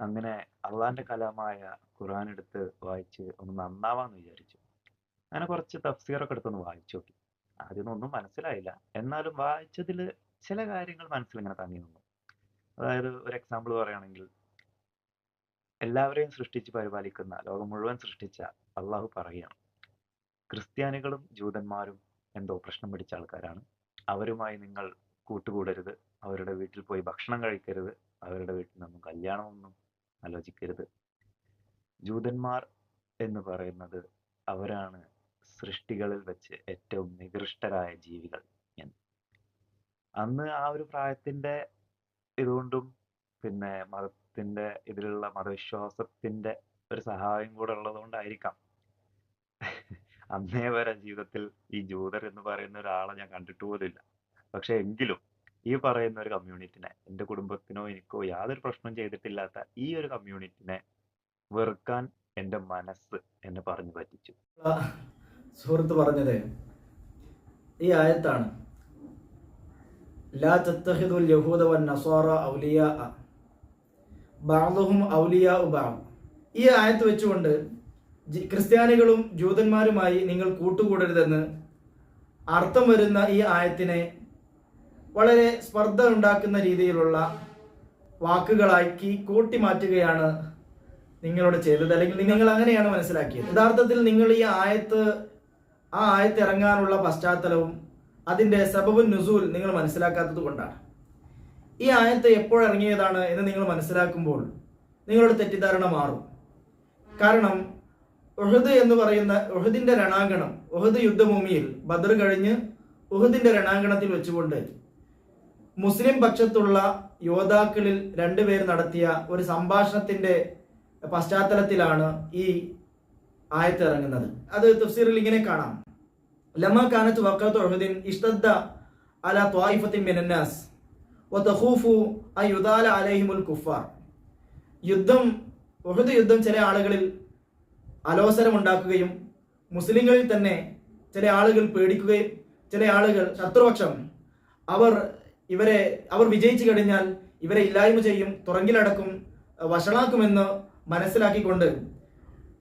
അങ്ങനെ അള്ളാന്റെ കലാമായ ഖുർആൻ എടുത്ത് വായിച്ച് ഒന്ന് നന്നാവാന്ന് വിചാരിച്ചു. അങ്ങനെ കുറച്ച് തഫ്സീറൊക്കെ എടുത്തൊന്ന് വായിച്ചു നോക്കി. ആദ്യമൊന്നും ഒന്നും മനസ്സിലായില്ല. എന്നാലും വായിച്ചതിൽ ചില കാര്യങ്ങൾ മനസ്സിൽ ഇങ്ങനെ തങ്ങി നിന്നു. അതായത് ഒരു എക്സാമ്പിൾ പറയുകയാണെങ്കിൽ എല്ലാവരെയും സൃഷ്ടിച്ച് പരിപാലിക്കുന്ന ലോകം മുഴുവൻ സൃഷ്ടിച്ച അള്ളാഹു പറയുകയാണ് ക്രിസ്ത്യാനികളും ജൂതന്മാരും എന്തോ പ്രശ്നം പിടിച്ച ആൾക്കാരാണ്. അവരുമായി നിങ്ങൾ കൂട്ടുകൂടരുത്. അവരുടെ വീട്ടിൽ പോയി ഭക്ഷണം കഴിക്കരുത്. അവരുടെ വീട്ടിൽ നിന്നും കല്യാണമൊന്നും ആലോചിക്കരുത്. ജൂതന്മാർ എന്ന് പറയുന്നത് അവരാണ് സൃഷ്ടികളിൽ വെച്ച് ഏറ്റവും നികൃഷ്ടരായ ജീവികൾ. എന്ന് അന്ന് ആ ഒരു പ്രായത്തിന്റെ ഇതുകൊണ്ടും പിന്നെ മതത്തിന്റെ ഇതിലുള്ള മതവിശ്വാസത്തിന്റെ ഒരു സഹായം കൂടെ ഉള്ളത് കൊണ്ടായിരിക്കാം. അന്നേ വരെ ജീവിതത്തിൽ ഈ ജൂതർ എന്ന് പറയുന്ന ഒരാളെ ഞാൻ കണ്ടിട്ട് പോലുമില്ല പക്ഷെ എങ്കിലും ഈ പറയുന്ന ഒരു കമ്മ്യൂണിറ്റിനെ എന്റെ കുടുംബത്തിനോ എനിക്കോ യാതൊരു പ്രശ്നവും ചെയ്തിട്ടില്ലാത്ത ഈ ഒരു കമ്മ്യൂണിറ്റിനെ വെറുക്കാൻ എന്റെ മനസ്സ് എന്നെ പറഞ്ഞു പറ്റിച്ചു. സുഹൃത്ത് പറഞ്ഞത് ഈ ആയത്താണ്. ലാ യഹൂദ ഔലിയ ഔലിയ ഉബാം ഈ ആയത്ത് വെച്ചുകൊണ്ട് ക്രിസ്ത്യാനികളും ജൂതന്മാരുമായി നിങ്ങൾ കൂട്ടുകൂടരുതെന്ന് അർത്ഥം വരുന്ന ഈ ആയത്തിനെ വളരെ സ്പർദ്ധ ഉണ്ടാക്കുന്ന രീതിയിലുള്ള വാക്കുകളാക്കി കൂട്ടി മാറ്റുകയാണ് നിങ്ങളോട് ചെയ്തത്. അല്ലെങ്കിൽ നിങ്ങൾ അങ്ങനെയാണ് മനസ്സിലാക്കിയത്. യഥാർത്ഥത്തിൽ നിങ്ങൾ ഈ ആയത്ത് ആ ആയത്ത് ഇറങ്ങാനുള്ള പശ്ചാത്തലവും അതിന്റെ സബബുൻ നുസൂൽ നിങ്ങൾ മനസ്സിലാക്കാത്തത് കൊണ്ടാണ്. ഈ ആയത്ത് എപ്പോഴിറങ്ങിയതാണ് എന്ന് നിങ്ങൾ മനസ്സിലാക്കുമ്പോൾ നിങ്ങളുടെ തെറ്റിദ്ധാരണ മാറും. കാരണം ഉഹദ് എന്ന് പറയുന്ന ഉഹദിന്റെ രണാങ്കണം ഉഹദ് യുദ്ധഭൂമിയിൽ ബദർ കഴിഞ്ഞ് ഉഹദിന്റെ രണാങ്കണത്തിൽ വെച്ചുകൊണ്ട് മുസ്ലിം പക്ഷത്തുള്ള യോദ്ധാക്കളിൽ രണ്ടുപേർ നടത്തിയ ഒരു സംഭാഷണത്തിന്റെ പശ്ചാത്തലത്തിലാണ് ഈ ആയത്ത് ഇറങ്ങുന്നത്. അത് തഫ്സീറിൽ ഇങ്ങനെ കാണാം. ലമ കാനത്ത് വക്കത്ത് ഉഹദിൻ ഇഷ്തദ്ദ അല ത്വായിഫത്തിൻ മിനന്നാസ് വതഖൂഫു അയുദാല അലൈഹിമുൽ കുഫാർ. യുദ്ധം ഒഹുദ് യുദ്ധം ചില ആളുകളിൽ അലോസരമുണ്ടാക്കുകയും മുസ്ലിങ്ങളിൽ തന്നെ ചില ആളുകൾ പേടിക്കുകയും ചില ആളുകൾ ശത്രുപക്ഷം അവർ ഇവരെ അവർ വിജയിച്ചു കഴിഞ്ഞാൽ ഇവരെ ഇല്ലായ്മ ചെയ്യും തുറങ്കിലടക്കും വഷളാക്കുമെന്ന് മനസ്സിലാക്കിക്കൊണ്ട്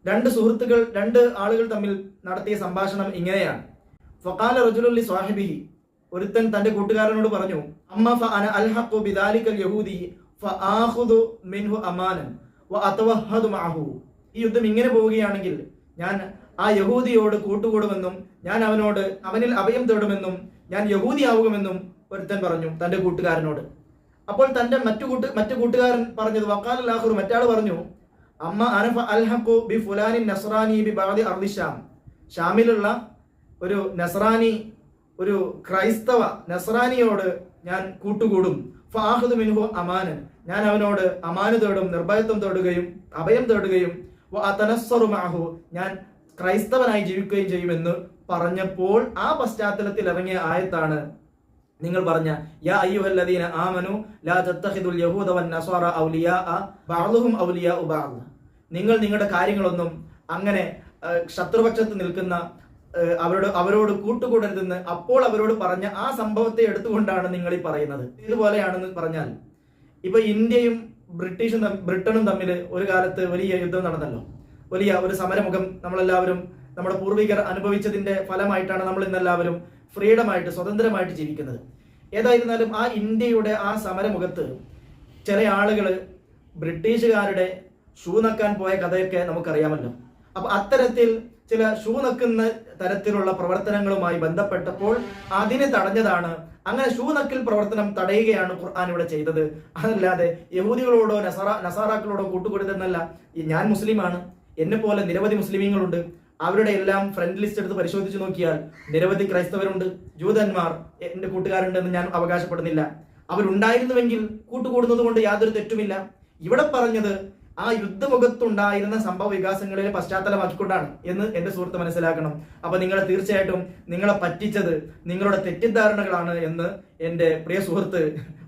രണ്ട് സുഹൃത്തുക്കൾ രണ്ട് ആളുകൾ തമ്മിൽ നടത്തിയ സംഭാഷണം ഇങ്ങനെയാണ്. ഫക്കാല റജുലി സ്വാഹിബിഹി ഒരുത്തൻ തന്റെ കൂട്ടുകാരനോട് പറഞ്ഞു അമ്മ ഫ അന അൽഹഖു ബിദാലിക്കൽ യഹൂദി ഫആഖുദു മിൻഹു അമാനൻ വ അതവഹദു മഅഹു. ഈ യുദ്ധം ഇങ്ങനെ പോവുകയാണെങ്കിൽ ഞാൻ ആ യഹൂദിയോട് കൂട്ടുകൂടുമെന്നും ഞാൻ അവനോട് അവനിൽ അഭയം തേടുമെന്നും ഞാൻ യഹൂദിയാവുമെന്നും ഒരുത്തൻ പറഞ്ഞു തന്റെ കൂട്ടുകാരനോട്. അപ്പോൾ തന്റെ മറ്റു കൂട്ട് മറ്റു കൂട്ടുകാരൻ പറഞ്ഞത് വക്കാൽ ലാഹുർ മറ്റാൾ പറഞ്ഞു അമ്മ അനഫ അൽഹഖു ബി ഫുലാനി നസ്രാനി ബി ബാദി അർദിഷാം ഷാമിലുള്ള ഒരു നസ്രാനി ഒരു ക്രൈസ്തവ നസ്രാനിയോട് ഞാൻ കൂട്ടുകൂടും. ഫാഹുദ് മിൻഹു അമാനൻ. ഞാൻ അവനോട് അമാന് തേടും നിർഭയത്വം തേടുകയും അഭയം തേടുകയും അതനസ്വറു മാഹു മഅഹു ഞാൻ ക്രൈസ്തവനായി ജീവിക്കുകയും ചെയ്യുമെന്ന് പറഞ്ഞപ്പോൾ ആ പശ്ചാത്തലത്തിൽ ഇറങ്ങിയ ആയത്താണ് നിങ്ങൾ പറഞ്ഞ യാ അയ്യുഹല്ലദീന ആമനു ലാ യഹൂദ വൻ നസ്വാറ ഔലിയാ ഔലിയാ നിങ്ങൾ നിങ്ങളുടെ കാര്യങ്ങളൊന്നും അങ്ങനെ ശത്രുപക്ഷത്ത് നിൽക്കുന്ന അവരോട് അവരോട് കൂട്ടുകൂടരുതെന്ന് അപ്പോൾ അവരോട് പറഞ്ഞ ആ സംഭവത്തെ എടുത്തുകൊണ്ടാണ് നിങ്ങൾ ഈ പറയുന്നത്. ഇതുപോലെയാണെന്ന് പറഞ്ഞാൽ ഇപ്പൊ ഇന്ത്യയും ബ്രിട്ടീഷും ബ്രിട്ടനും തമ്മിൽ ഒരു കാലത്ത് വലിയ യുദ്ധം നടന്നല്ലോ. വലിയ ഒരു സമരമുഖം നമ്മളെല്ലാവരും നമ്മുടെ പൂർവികർ അനുഭവിച്ചതിന്റെ ഫലമായിട്ടാണ് നമ്മൾ ഇന്നെല്ലാവരും ഫ്രീഡമായിട്ട് സ്വതന്ത്രമായിട്ട് ജീവിക്കുന്നത്. ഏതായിരുന്നാലും ആ ഇന്ത്യയുടെ ആ സമരമുഖത്ത് ചില ആളുകൾ ബ്രിട്ടീഷുകാരുടെ ഷൂ നക്കാൻ പോയ കഥയൊക്കെ നമുക്കറിയാമല്ലോ. അപ്പൊ അത്തരത്തിൽ ചില ഷൂ നക്കുന്ന തരത്തിലുള്ള പ്രവർത്തനങ്ങളുമായി ബന്ധപ്പെട്ടപ്പോൾ അതിനെ തടഞ്ഞതാണ്. അങ്ങനെ ഷൂ നക്കിൽ പ്രവർത്തനം തടയുകയാണ് ഖുർആൻ ഇവിടെ ചെയ്തത്. അതല്ലാതെ യഹൂദികളോടോ നസറ നസാറാക്കളോടോ കൂട്ടുകൊടുത്തെന്നല്ല ഞാൻ മുസ്ലിമാണ്. എന്നെ പോലെ നിരവധി മുസ്ലിമീങ്ങളുണ്ട്. അവരുടെ എല്ലാം ഫ്രണ്ട് ലിസ്റ്റ് എടുത്ത് പരിശോധിച്ച് നോക്കിയാൽ നിരവധി ക്രൈസ്തവരുണ്ട്. ജൂതന്മാർ എന്റെ കൂട്ടുകാരുണ്ടെന്ന് ഞാൻ അവകാശപ്പെടുന്നില്ല. അവരുണ്ടായിരുന്നുവെങ്കിൽ കൂട്ടുകൂടുന്നത് കൊണ്ട് യാതൊരു തെറ്റുമില്ല. ഇവിടെ പറഞ്ഞത് ആ യുദ്ധമുഖത്തുണ്ടായിരുന്ന സംഭവ വികാസങ്ങളിലെ പശ്ചാത്തലമാക്കിക്കൊണ്ടാണ് എന്ന് എന്റെ സുഹൃത്ത് മനസ്സിലാക്കണം. അപ്പൊ നിങ്ങളെ തീർച്ചയായിട്ടും നിങ്ങളെ പറ്റിച്ചത് നിങ്ങളുടെ തെറ്റിദ്ധാരണകളാണ് എന്ന് എന്റെ പ്രിയ സുഹൃത്ത്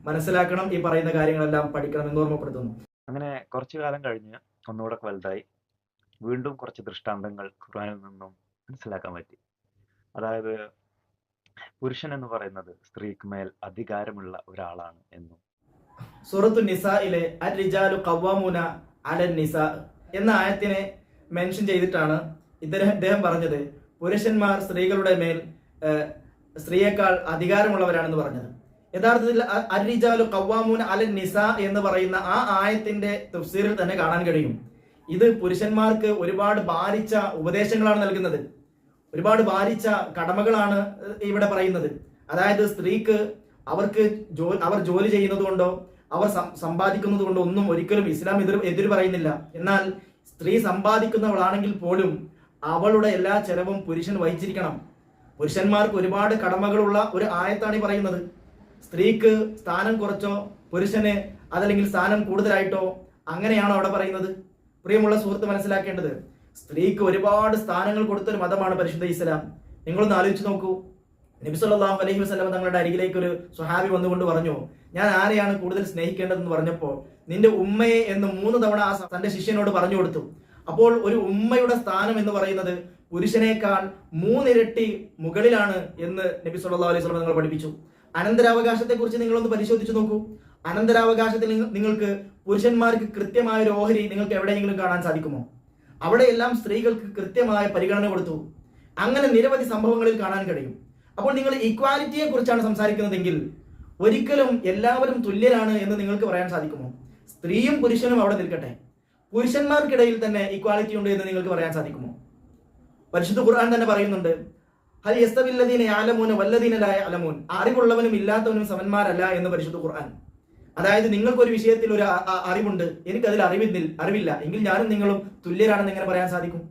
മനസ്സിലാക്കണം ഈ പറയുന്ന കാര്യങ്ങളെല്ലാം പഠിക്കണം എന്ന് ഓർമ്മപ്പെടുത്തുന്നു. അങ്ങനെ കുറച്ചു കാലം കഴിഞ്ഞ് ഒന്നുകൂടെ വലുതായി. വീണ്ടും കുറച്ച് ദൃഷ്ടാന്തങ്ങൾ ഖുർആനിൽ നിന്നും മനസ്സിലാക്കാൻ പറ്റി. അതായത് പുരുഷൻ എന്ന് പറയുന്നത് സ്ത്രീക്ക് മേൽ അധികാരമുള്ള ഒരാളാണ് എന്നും. സൂറത്തു നിസയിലെ എന്ന ആയത്തിനെ മെൻഷൻ ചെയ്തിട്ടാണ് ഇദ്ദേഹം ഇദ്ദേഹം പറഞ്ഞത്. പുരുഷന്മാർ സ്ത്രീകളുടെ മേൽ സ്ത്രീയേക്കാൾ അധികാരമുള്ളവരാണെന്ന് പറഞ്ഞത്. യഥാർത്ഥത്തിൽ അരിജാലു കവ്വാമൂന അലൻ നിസ എന്ന് പറയുന്ന ആ ആയത്തിന്റെ തഫ്സീറിൽ തന്നെ കാണാൻ കഴിയും. ഇത് പുരുഷന്മാർക്ക് ഒരുപാട് ഭാരിച്ച ഉപദേശങ്ങളാണ് നൽകുന്നത്. ഒരുപാട് ഭാരിച്ച കടമകളാണ് ഇവിടെ പറയുന്നത്. അതായത് സ്ത്രീക്ക് അവർക്ക് ജോ അവർ ജോലി ചെയ്യുന്നത് കൊണ്ടോ അവർ സമ്പാദിക്കുന്നത് കൊണ്ടോ ഒന്നും ഒരിക്കലും ഇസ്ലാം എതിർ എതിര് പറയുന്നില്ല. എന്നാൽ സ്ത്രീ സമ്പാദിക്കുന്നവളാണെങ്കിൽ പോലും അവളുടെ എല്ലാ ചെലവും പുരുഷൻ വഹിച്ചിരിക്കണം. പുരുഷന്മാർക്ക് ഒരുപാട് കടമകളുള്ള ഒരു ആയത്താണ് ഈ പറയുന്നത്. സ്ത്രീക്ക് സ്ഥാനം കുറച്ചോ പുരുഷന് അതല്ലെങ്കിൽ സ്ഥാനം കൂടുതലായിട്ടോ അങ്ങനെയാണോ അവിടെ പറയുന്നത്? പ്രിയമുള്ള സുഹൃത്ത് മനസ്സിലാക്കേണ്ടത് സ്ത്രീക്ക് ഒരുപാട് സ്ഥാനങ്ങൾ കൊടുത്തൊരു മതമാണ് പരിശുദ്ധ ഇസ്ലാം. നിങ്ങളൊന്ന് ആലോചിച്ച് നോക്കൂ. നബി സല്ലല്ലാഹു അലൈഹി വസല്ലം തങ്ങളുടെ അരികിലേക്ക് ഒരു സ്വഹാബി വന്നുകൊണ്ട് പറഞ്ഞു ഞാൻ ആരെയാണ് കൂടുതൽ സ്നേഹിക്കേണ്ടതെന്ന് പറഞ്ഞപ്പോൾ നിന്റെ ഉമ്മയെ എന്ന് മൂന്ന് തവണ ആ തന്റെ ശിഷ്യനോട് പറഞ്ഞു കൊടുത്തു. അപ്പോൾ ഒരു ഉമ്മയുടെ സ്ഥാനം എന്ന് പറയുന്നത് പുരുഷനേക്കാൾ മൂന്നിരട്ടി മുകളിലാണ് എന്ന് നബി സല്ലല്ലാഹു അലൈഹി വസല്ലം നിങ്ങൾ പഠിപ്പിച്ചു. അനന്തരാവകാശത്തെ കുറിച്ച് നിങ്ങളൊന്ന് പരിശോധിച്ചു നോക്കൂ. അനന്തരാവകാശത്തിൽ നിങ്ങൾക്ക് പുരുഷന്മാർക്ക് കൃത്യമായ ഒരു ഓഹരി നിങ്ങൾക്ക് എവിടെയെങ്കിലും കാണാൻ സാധിക്കുമോ? അവിടെയെല്ലാം സ്ത്രീകൾക്ക് കൃത്യമായ പരിഗണന കൊടുത്തു. അങ്ങനെ നിരവധി സംഭവങ്ങളിൽ കാണാൻ കഴിയും. അപ്പോൾ നിങ്ങൾ ഇക്വാലിറ്റിയെ കുറിച്ചാണ് സംസാരിക്കുന്നതെങ്കിൽ ഒരിക്കലും എല്ലാവരും തുല്യരാണ് എന്ന് നിങ്ങൾക്ക് പറയാൻ സാധിക്കുമോ? സ്ത്രീയും പുരുഷനും അവിടെ നിൽക്കട്ടെ. പുരുഷന്മാർക്കിടയിൽ തന്നെ ഇക്വാലിറ്റി ഉണ്ട് എന്ന് നിങ്ങൾക്ക് പറയാൻ സാധിക്കുമോ? പരിശുദ്ധ ഖുർആൻ തന്നെ പറയുന്നുണ്ട് ഹൽ യസ്തവില്ലദീന വല്ലദീന ലാ യഅലമൂൻ അറിവുള്ളവനും ഇല്ലാത്തവനും സമന്മാരല്ല എന്ന് പരിശുദ്ധ ഖുർആൻ. അതായത് നിങ്ങൾക്ക് ഒരു വിഷയത്തിൽ ഒരു അറിവുണ്ട്. എനിക്കതിൽ അറിവില്ല അറിവില്ല. എങ്കിൽ ഞാനും നിങ്ങളും തുല്യരാണെന്ന് എങ്ങനെ പറയാൻ സാധിക്കും?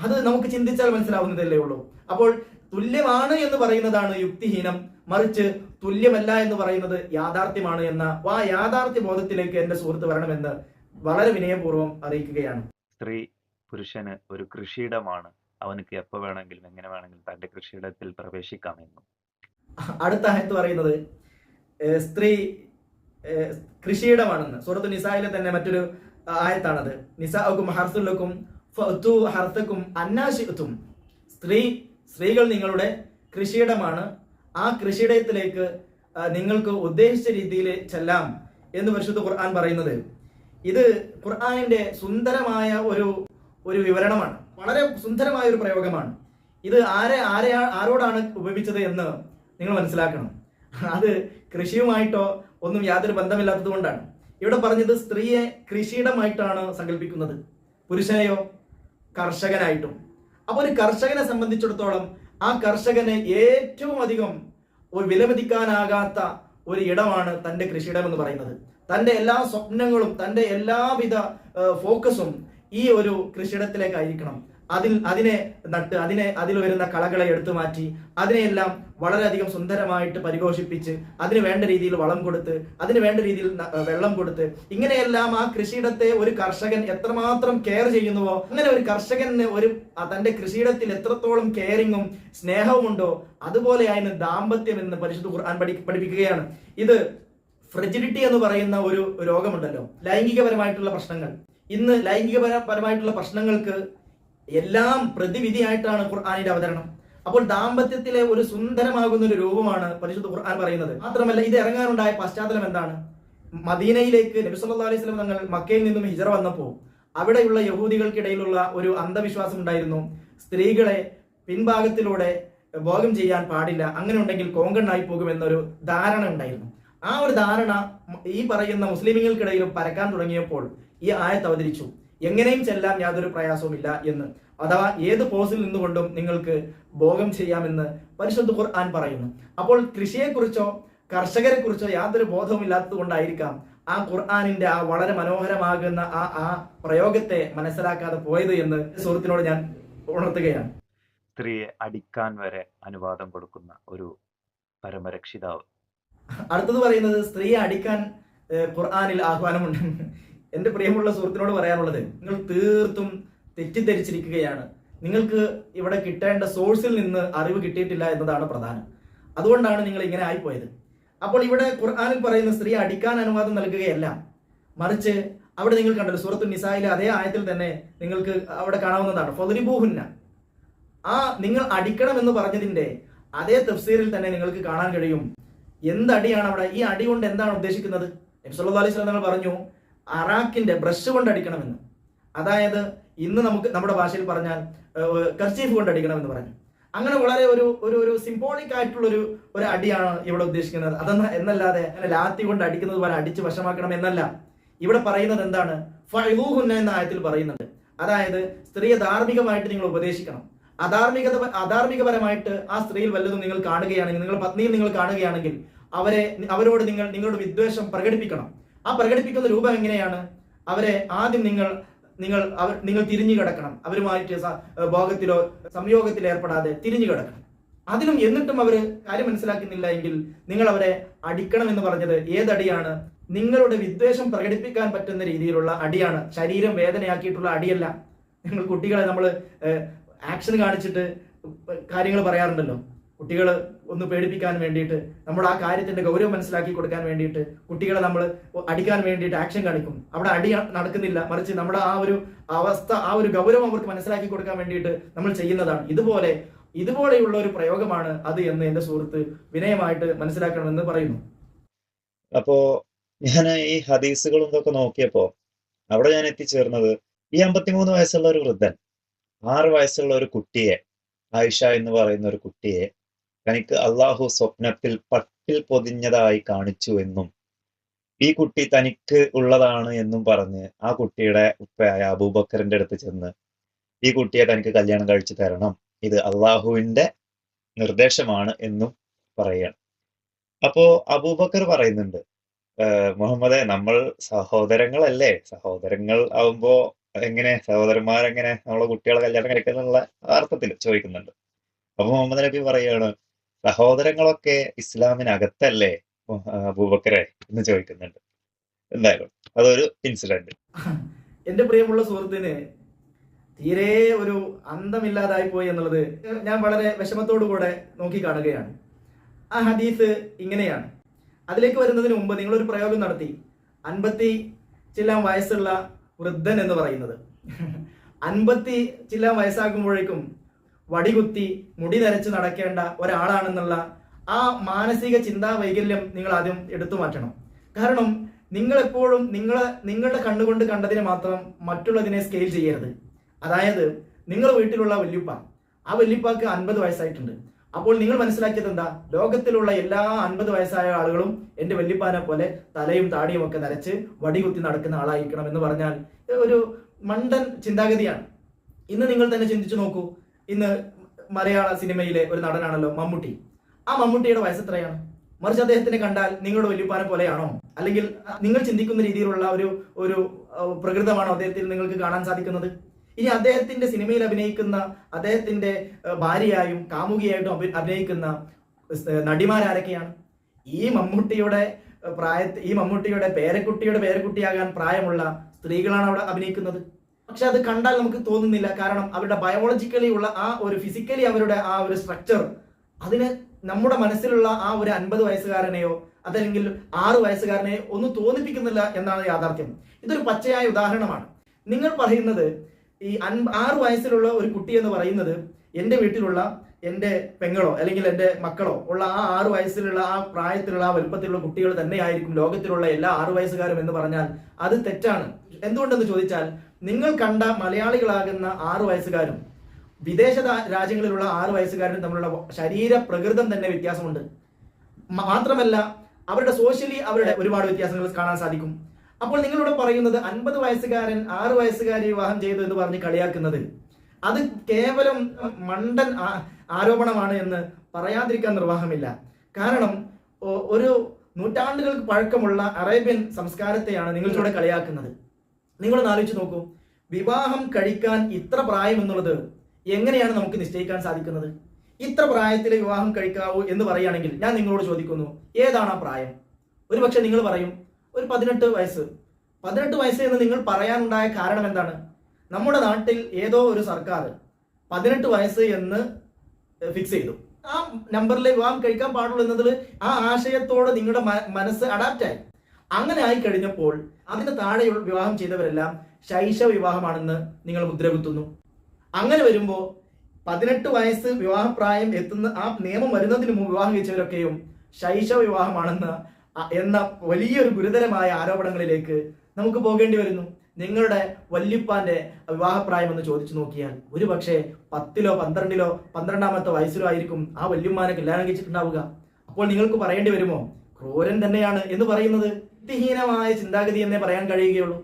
അത് നമുക്ക് ചിന്തിച്ചാൽ മനസ്സിലാവുന്നതല്ലേ ഉള്ളൂ. അപ്പോൾ തുല്യമാണ് എന്ന് പറയുന്നതാണ് യുക്തിഹീനം. മറിച്ച് തുല്യമല്ല എന്ന് പറയുന്നത് യാഥാർത്ഥ്യമാണ് എന്ന ആ യാഥാർത്ഥ്യ ബോധത്തിലേക്ക് എന്റെ സുഹൃത്ത് വരണമെന്ന് വളരെ വിനയപൂർവം അറിയിക്കുകയാണ്. സ്ത്രീ പുരുഷന് ഒരു കൃഷിയിടമാണ്. അവനക്ക് എപ്പോൾ വേണമെങ്കിലും എങ്ങനെ വേണമെങ്കിലും തന്റെ കൃഷിയിടത്തിൽ പ്രവേശിക്കാമെന്നും അടുത്ത ആയത്ത് പറയുന്നത് സ്ത്രീ കൃഷിയിടമാണെന്ന്. സൂറത്ത് നിസായിലെ തന്നെ മറ്റൊരു ആയത്താണത്. നിസാക്കും ഹർസുലക്കും ഹർത്തക്കും അന്നാശിത്തും സ്ത്രീ സ്ത്രീകൾ നിങ്ങളുടെ കൃഷിയിടമാണ്. ആ കൃഷിയിടത്തിലേക്ക് നിങ്ങൾക്ക് ഉദ്ദേശിച്ച രീതിയിൽ ചെല്ലാം എന്ന് പരിശുദ്ധ ഖുർആൻ പറയുന്നത്. ഇത് ഖുർആനിന്റെ സുന്ദരമായ ഒരു ഒരു വിവരണമാണ്. വളരെ സുന്ദരമായ ഒരു പ്രയോഗമാണ്. ഇത് ആരെ ആരെ ആരോടാണ് ഉപയോഗിച്ചത് എന്ന് നിങ്ങൾ മനസ്സിലാക്കണം. അത് കൃഷിയുമായിട്ടോ ഒന്നും യാതൊരു ബന്ധമില്ലാത്തതുകൊണ്ടാണ് ഇവിടെ പറഞ്ഞത് സ്ത്രീയെ കൃഷിയിടമായിട്ടാണ് സങ്കല്പിക്കുന്നത്. പുരുഷനെയോ കർഷകനായിട്ടും. അപ്പോൾ ഒരു കർഷകനെ സംബന്ധിച്ചിടത്തോളം ആ കർഷകന് ഏറ്റവും അധികം ഒരു വിലമതിക്കാനാകാത്ത ഒരു ഇടമാണ് തന്റെ കൃഷിയിടം എന്ന് പറയുന്നത്. തന്റെ എല്ലാ സ്വപ്നങ്ങളും തന്റെ എല്ലാവിധ ഫോക്കസും ഈ ഒരു കൃഷിയിടത്തിലേക്കായിരിക്കണം അതിൽ അതിനെ നട്ട് അതിനെ അതിൽ വരുന്ന കളകളെ എടുത്തു മാറ്റി അതിനെയെല്ലാം വളരെയധികം സുന്ദരമായിട്ട് പരിപോഷിപ്പിച്ച് അതിന് വേണ്ട രീതിയിൽ വളം കൊടുത്ത് അതിന് വേണ്ട രീതിയിൽ വെള്ളം കൊടുത്ത് ഇങ്ങനെയെല്ലാം ആ കൃഷിയിടത്തെ ഒരു കർഷകൻ എത്രമാത്രം കെയർ ചെയ്യുന്നുവോ അങ്ങനെ ഒരു കർഷകന് ഒരു തന്റെ കൃഷിയിടത്തിൽ എത്രത്തോളം കെയറിങ്ങും സ്നേഹവും ഉണ്ടോ അതുപോലെയായിരുന്നു ദാമ്പത്യം എന്ന് പരിശുദ്ധ ഖുർആൻ പഠി പഠിപ്പിക്കുകയാണ്. ഇത് ഫ്രിജിഡിറ്റി എന്ന് പറയുന്ന ഒരു രോഗമുണ്ടല്ലോ. ലൈംഗികപരമായിട്ടുള്ള പ്രശ്നങ്ങൾ. ഇന്ന് ലൈംഗികപരമായിട്ടുള്ള പ്രശ്നങ്ങൾക്ക് എല്ലാം പ്രതിവിധിയായിട്ടാണ് ഖുർആാനിന്റെ അവതരണം. അപ്പോൾ ദാമ്പത്യത്തിലെ ഒരു സുന്ദരമാകുന്ന ഒരു രൂപമാണ് പരിശുദ്ധ ഖുർആൻ പറയുന്നത്. മാത്രമല്ല ഇത് ഇറങ്ങാനുണ്ടായ പശ്ചാത്തലം എന്താണ്? മദീനയിലേക്ക് നബി സല്ലല്ലാഹു അലൈഹി വസല്ലം തങ്ങൾ മക്കയിൽ നിന്നും ഹിജറ വന്നപ്പോൾ അവിടെയുള്ള യഹൂദികൾക്കിടയിലുള്ള ഒരു അന്ധവിശ്വാസം ഉണ്ടായിരുന്നു. സ്ത്രീകളെ പിൻഭാഗത്തിലൂടെ ഭോഗം ചെയ്യാൻ പാടില്ല. അങ്ങനെ ഉണ്ടെങ്കിൽ കോങ്കണ്ണായി പോകുമെന്നൊരു ധാരണ ഉണ്ടായിരുന്നു. ആ ഒരു ധാരണ ഈ പറയുന്ന മുസ്ലിമുകൾക്കിടയിലും പരക്കാൻ തുടങ്ങിയപ്പോൾ ഈ ആയത്ത് അവതരിച്ചു. എങ്ങനെയും ചെല്ലാൻ യാതൊരു പ്രയാസവുമില്ല എന്ന്. അഥവാ ഏത് പോസിൽ നിന്നുകൊണ്ടും നിങ്ങൾക്ക് ഭോഗം ചെയ്യാമെന്ന് പരിശുദ്ധ ഖുർആൻ പറയുന്നു. അപ്പോൾ കൃഷിയെക്കുറിച്ചോ കർഷകരെ കുറിച്ചോ യാതൊരു ബോധവും ഇല്ലാത്തത് കൊണ്ടായിരിക്കാം ആ ഖുർആാനിന്റെ ആ വളരെ മനോഹരമാകുന്ന ആ ആ പ്രയോഗത്തെ മനസ്സിലാക്കാതെ പോയത് എന്ന് സുഹൃത്തിനോട് ഞാൻ ഉണർത്തുകയാണ്. സ്ത്രീയെ അടിക്കാൻ വരെ അനുവാദം കൊടുക്കുന്ന ഒരു പരമരക്ഷിതാവ്. അടുത്തത് പറയുന്നത് സ്ത്രീയെ അടിക്കാൻ ഖുർആനിൽ ആഹ്വാനമുണ്ട്. എന്റെ പ്രിയമുള്ള സുഹൃത്തിനോട് പറയാനുള്ളത് നിങ്ങൾ തീർത്തും തെറ്റിദ്ധരിച്ചിരിക്കുകയാണ്. നിങ്ങൾക്ക് ഇവിടെ കിട്ടേണ്ട സോഴ്സിൽ നിന്ന് അറിവ് കിട്ടിയിട്ടില്ല എന്നതാണ് പ്രധാനം. അതുകൊണ്ടാണ് നിങ്ങൾ ഇങ്ങനെ ആയിപ്പോയത്. അപ്പോൾ ഇവിടെ ഖുർആാനിൽ പറയുന്ന സ്ത്രീ അടിക്കാൻ അനുവാദം നൽകുകയല്ല. മറിച്ച് അവിടെ നിങ്ങൾ കണ്ടല്ലോ സൂറത്തു നിസായിലെ അതേ ആയത്തിൽ തന്നെ നിങ്ങൾക്ക് അവിടെ കാണാവുന്നതാണ്. ഫൊദരിബൂഹുന്ന. ആ നിങ്ങൾ അടിക്കണം എന്ന് പറഞ്ഞതിന്റെ അതേ തഫ്സീറിൽ തന്നെ നിങ്ങൾക്ക് കാണാൻ കഴിയും. എന്തടിയാണ് അവിടെ? ഈ അടി കൊണ്ട് എന്താണ് ഉദ്ദേശിക്കുന്നത്? നബ്സല്ലാ അലൈഹി സ്വലം പറഞ്ഞു അറാക്കിന്റെ ബ്രഷ് കൊണ്ട് അടിക്കണമെന്ന് അതായത് ഇന്ന് നമുക്ക് നമ്മുടെ ഭാഷയിൽ പറഞ്ഞാൽ കർച്ചീഫ് കൊണ്ട് അടിക്കണമെന്ന് പറഞ്ഞു. അങ്ങനെ വളരെ ഒരു ഒരു ഒരു സിംബോളിക് ആയിട്ടുള്ള ഒരു ഒരു അടിയാണ് ഇവിടെ ഉദ്ദേശിക്കുന്നത്. അതെന്ന എന്നല്ലാതെ അങ്ങനെ ലാത്തി കൊണ്ട് അടിക്കുന്നത് പോലെ അടിച്ച് വശമാക്കണം എന്നല്ല. ഇവിടെ പറയുന്നത് എന്താണ്? ഫൈവൂഹുന്ന എന്ന ആയത്തിൽ പറയുന്നുണ്ട്. അതായത് സ്ത്രീയെ ധാർമ്മികമായിട്ട് നിങ്ങൾ ഉപദേശിക്കണം. അധാർമികത അധാർമികപരമായിട്ട് ആ സ്ത്രീയിൽ വല്ലതും നിങ്ങൾ കാണുകയാണെങ്കിൽ നിങ്ങളുടെ പത്നിയിൽ നിങ്ങൾ കാണുകയാണെങ്കിൽ അവരെ അവരോട് നിങ്ങൾ നിങ്ങളുടെ വിദ്വേഷം പ്രകടിപ്പിക്കണം. ആ പ്രകടിപ്പിക്കുന്ന രൂപം എങ്ങനെയാണ്? അവരെ ആദ്യം നിങ്ങൾ നിങ്ങൾ അവർ നിങ്ങൾ തിരിഞ്ഞു കിടക്കണം. അവരുമായിട്ട് ഭോഗത്തിലോ സംയോഗത്തിലോ ഏർപ്പെടാതെ തിരിഞ്ഞു കിടക്കണം. അതിലും എന്നിട്ടും അവർ കാര്യം മനസ്സിലാക്കുന്നില്ല എങ്കിൽ നിങ്ങൾ അവരെ അടിക്കണം എന്ന് പറഞ്ഞത് ഏതടിയാണ്? നിങ്ങളുടെ വിദ്വേഷം പ്രകടിപ്പിക്കാൻ പറ്റുന്ന രീതിയിലുള്ള അടിയാണ്. ശരീരം വേദനയാക്കിയിട്ടുള്ള അടിയല്ല. നിങ്ങൾ കുട്ടികളെ നമ്മൾ ആക്ഷൻ കാണിച്ചിട്ട് കാര്യങ്ങൾ പറയാറുണ്ടല്ലോ. കുട്ടികൾ ഒന്ന് പേടിപ്പിക്കാൻ വേണ്ടിയിട്ട് നമ്മൾ ആ കാര്യത്തിന്റെ ഗൗരവം മനസ്സിലാക്കി കൊടുക്കാൻ വേണ്ടിയിട്ട് കുട്ടികളെ നമ്മൾ അടിക്കാൻ വേണ്ടിയിട്ട് ആക്ഷൻ കാണിക്കും. അവിടെ അടി നടക്കുന്നില്ല. മറിച്ച് നമ്മുടെ ആ ഒരു അവസ്ഥ ആ ഒരു ഗൗരവം അവർക്ക് മനസ്സിലാക്കി കൊടുക്കാൻ വേണ്ടിയിട്ട് നമ്മൾ ചെയ്യുന്നതാണ്. ഇതുപോലെ ഇതുപോലെയുള്ള ഒരു പ്രയോഗമാണ് അത് എന്ന് എന്റെ സുഹൃത്ത് വിനയമായിട്ട് മനസ്സിലാക്കണമെന്ന് പറയുന്നു. അപ്പോ ഞാൻ ഈ ഹദീസുകളും ഇതൊക്കെ നോക്കിയപ്പോ അവിടെ ഞാൻ എത്തിച്ചേർന്നത് ഈ അമ്പത്തിമൂന്ന് വയസ്സുള്ള ഒരു വൃദ്ധൻ ആറ് വയസ്സുള്ള ഒരു കുട്ടിയെ ആയിഷ എന്ന് പറയുന്ന ഒരു കുട്ടിയെ തനിക്ക് അള്ളാഹു സ്വപ്നത്തിൽ പട്ടിൽ പൊതിഞ്ഞതായി കാണിച്ചു എന്നും ഈ കുട്ടി തനിക്ക് ഉള്ളതാണ് എന്നും പറഞ്ഞ് ആ കുട്ടിയുടെ ഉപ്പയായ അബൂബക്കറിന്റെ അടുത്ത് ചെന്ന് ഈ കുട്ടിയെ തനിക്ക് കല്യാണം കഴിച്ചു തരണം ഇത് അള്ളാഹുവിന്റെ നിർദ്ദേശമാണ് എന്നും പറയുകയാണ് അപ്പോ അബൂബക്കർ പറയുന്നുണ്ട് "ഏഹ് മുഹമ്മദെ നമ്മൾ സഹോദരങ്ങളല്ലേ? സഹോദരങ്ങൾ ആവുമ്പോ എങ്ങനെ സഹോദരന്മാരെങ്ങനെ നമ്മളെ കുട്ടികളെ കല്യാണം കഴിക്കുന്നുള്ള അർത്ഥത്തിൽ ചോദിക്കുന്നുണ്ട്. അപ്പൊ മുഹമ്മദ് നബി പറയാണ് സഹോദരങ്ങളൊക്കെ ഇസ്ലാമിനകത്തല്ലേ? അബൂബക്കറെ എന്ന് ചോദിക്കുന്നുണ്ട്. എന്തായാലും അതൊരു ഇൻസിഡന്റ് എന്റെ പ്രിയമുള്ള സുഹൃത്തിന് തീരെ ഒരു അന്തമില്ലാതായി പോയി എന്നുള്ളത് ഞാൻ വളരെ വിഷമത്തോടു കൂടെ നോക്കി കാണുകയാണ്. ആ ഹദീസ് ഇങ്ങനെയാണ്. അതിലേക്ക് വരുന്നതിന് മുമ്പ് നിങ്ങളൊരു പ്രയോഗം നടത്തി. അൻപത്തി ചില്ലാം വയസ്സുള്ള വൃദ്ധൻ എന്ന് പറയുന്നത്. അൻപത്തി ചില്ലാം വയസ്സാകുമ്പോഴേക്കും വടികുത്തി മുടി നരച്ച് നടക്കേണ്ട ഒരാളാണെന്നുള്ള ആ മാനസിക ചിന്താ വൈകല്യം നിങ്ങൾ ആദ്യം എടുത്തു മാറ്റണം. കാരണം നിങ്ങൾ എപ്പോഴും നിങ്ങൾ നിങ്ങളുടെ കണ്ണുകൊണ്ട് കണ്ടതിനെ മാത്രം മറ്റുള്ളതിനെ സ്കെയിൽ ചെയ്യരുത്. അതായത് നിങ്ങൾ വീട്ടിലുള്ള വല്യുപ്പ ആ വല്യുപ്പാക്ക് അൻപത് വയസ്സായിട്ടുണ്ട്. അപ്പോൾ നിങ്ങൾ മനസ്സിലാക്കിയത് എന്താ? ലോകത്തിലുള്ള എല്ലാ അൻപത് വയസ്സായ ആളുകളും എന്റെ വല്യപ്പാനെ പോലെ തലയും താടിയും ഒക്കെ നരച്ച് വടികുത്തി നടക്കുന്ന ആളായിരിക്കണം എന്ന് പറഞ്ഞാൽ ഒരു മണ്ടൻ ചിന്താഗതിയാണ്. ഇന്ന് നിങ്ങൾ തന്നെ ചിന്തിച്ചു നോക്കൂ. ഇന്ന് മലയാള സിനിമയിലെ ഒരു നടനാണല്ലോ മമ്മൂട്ടി. ആ മമ്മൂട്ടിയുടെ വയസ്സ് എത്രയാണ് മറിച്ച് അദ്ദേഹത്തിനെ കണ്ടാൽ നിങ്ങളുടെ വല്യപ്പാനെ പോലെയാണോ? അല്ലെങ്കിൽ നിങ്ങൾ ചിന്തിക്കുന്ന രീതിയിലുള്ള ഒരു ഒരു പ്രകൃതമാണോ അദ്ദേഹത്തിൽ നിങ്ങൾക്ക് കാണാൻ സാധിക്കുന്നത്? ഇനി അദ്ദേഹത്തിന്റെ സിനിമയിൽ അഭിനയിക്കുന്ന അദ്ദേഹത്തിന്റെ ഭാര്യയായും കാമുകിയായിട്ടും അഭി- അഭിനയിക്കുന്ന നടിമാരാരൊക്കെയാണ് ഈ മമ്മൂട്ടിയുടെ പ്രായ ഈ മമ്മൂട്ടിയുടെ പേരക്കുട്ടിയുടെ പേരക്കുട്ടിയാകാൻ പ്രായമുള്ള സ്ത്രീകളാണ് അവിടെ അഭിനയിക്കുന്നത്. പക്ഷെ അത് കണ്ടാൽ നമുക്ക് തോന്നുന്നില്ല. കാരണം അവരുടെ ബയോളജിക്കലി ഉള്ള ആ ഒരു ഫിസിക്കലി അവരുടെ ആ ഒരു സ്ട്രക്ചർ അതിന് നമ്മുടെ മനസ്സിലുള്ള ആ ഒരു അൻപത് വയസ്സുകാരനെയോ അതല്ലെങ്കിൽ ആറ് വയസ്സുകാരനെയോ ഒന്നും തോന്നിപ്പിക്കുന്നില്ല എന്നാണ് യാഥാർത്ഥ്യം. ഇതൊരു പച്ചയായ ഉദാഹരണമാണ്. നിങ്ങൾ പറയുന്നത് ഈ അൻ ആറ് വയസ്സിലുള്ള ഒരു കുട്ടി എന്ന് പറയുന്നത് എന്റെ വീട്ടിലുള്ള എന്റെ പെങ്ങളോ അല്ലെങ്കിൽ എന്റെ മക്കളോ ഉള്ള ആ ആറ് വയസ്സിലുള്ള ആ പ്രായത്തിലുള്ള ആ വലുപ്പത്തിലുള്ള കുട്ടികൾ തന്നെയായിരിക്കും ലോകത്തിലുള്ള എല്ലാ ആറ് വയസ്സുകാരും എന്ന് പറഞ്ഞാൽ അത് തെറ്റാണ്. എന്തുകൊണ്ടെന്ന് ചോദിച്ചാൽ നിങ്ങൾ കണ്ട മലയാളികളാകുന്ന ആറ് വയസ്സുകാരും വിദേശ രാജ്യങ്ങളിലുള്ള ആറ് വയസ്സുകാരും തമ്മിലുള്ള ശരീര പ്രകൃതം തന്നെ വ്യത്യാസമുണ്ട്. മാത്രമല്ല അവരുടെ സോഷ്യലി അവരുടെ ഒരുപാട് വ്യത്യാസങ്ങൾ കാണാൻ സാധിക്കും. അപ്പോൾ നിങ്ങളിവിടെ പറയുന്നത് അൻപത് വയസ്സുകാരൻ ആറ് വയസ്സുകാരി വിവാഹം ചെയ്തു എന്ന് പറഞ്ഞ് കളിയാക്കുന്നത് അത് കേവലം മണ്ടൻ ആരോപണമാണ് എന്ന് പറയാതിരിക്കാൻ നിർവാഹമില്ല. കാരണം ഒരു നൂറ്റാണ്ടുകൾക്ക് പഴക്കമുള്ള അറേബ്യൻ സംസ്കാരത്തെയാണ് നിങ്ങൾ ഇവിടെ കളിയാക്കുന്നത്. നിങ്ങളൊന്ന് ആലോചിച്ച് നോക്കൂ. വിവാഹം കഴിക്കാൻ ഇത്ര പ്രായം എന്നുള്ളത് എങ്ങനെയാണ് നമുക്ക് നിശ്ചയിക്കാൻ സാധിക്കുന്നത്? ഇത്ര പ്രായത്തിൽ വിവാഹം കഴിക്കാവൂ എന്ന് പറയുകയാണെങ്കിൽ ഞാൻ നിങ്ങളോട് ചോദിക്കുന്നു ഏതാണ് ആ പ്രായം? ഒരു നിങ്ങൾ പറയും ഒരു പതിനെട്ട് വയസ്സ്. പതിനെട്ട് വയസ്സ് എന്ന് നിങ്ങൾ പറയാനുണ്ടായ കാരണം എന്താണ്? നമ്മുടെ നാട്ടിൽ ഏതോ ഒരു സർക്കാർ പതിനെട്ട് വയസ്സ് എന്ന് ഫിക്സ് ചെയ്തു. ആ നമ്പറിൽ വിവാഹം കഴിക്കാൻ പാടുള്ളൂ എന്നതിൽ ആ ആശയത്തോട് നിങ്ങളുടെ മനസ്സ് അഡാപ്റ്റ് ആയി. അങ്ങനെ ആയി കഴിഞ്ഞപ്പോൾ അതിന് താഴെയുള്ള വിവാഹം ചെയ്തവരെല്ലാം ശൈശവ വിവാഹമാണെന്ന് നിങ്ങൾ മുദ്രകുത്തുന്നു. അങ്ങനെ വരുമ്പോൾ പതിനെട്ട് വയസ്സ് വിവാഹപ്രായം എത്തുന്ന ആ നിയമം വരുന്നതിന് മുമ്പ് വിവാഹം കഴിച്ചവരൊക്കെയും ശൈശവ വിവാഹമാണെന്ന് എന്ന വലിയൊരു ഗുരുതരമായ ആരോപണങ്ങളിലേക്ക് നമുക്ക് പോകേണ്ടി വരുന്നു. നിങ്ങളുടെ വല്യപ്പാന്റെ വിവാഹപ്രായം എന്ന് ചോദിച്ചു നോക്കിയാൽ ഒരു പക്ഷേ പത്തിലോ പന്ത്രണ്ടിലോ പന്ത്രണ്ടാമത്തെ വയസ്സിലോ ആയിരിക്കും ആ വല്യമ്മാനെ കല്യാണം കഴിച്ചിട്ടുണ്ടാവുക. അപ്പോൾ നിങ്ങൾക്ക് പറയേണ്ടി വരുമോ? ക്രൂരൻ തന്നെയാണ് എന്ന് പറയുന്നത്. ബുദ്ധിഹീനമായ ചിന്താഗതി എന്നേ പറയാൻ കഴിയുകയുള്ളൂ.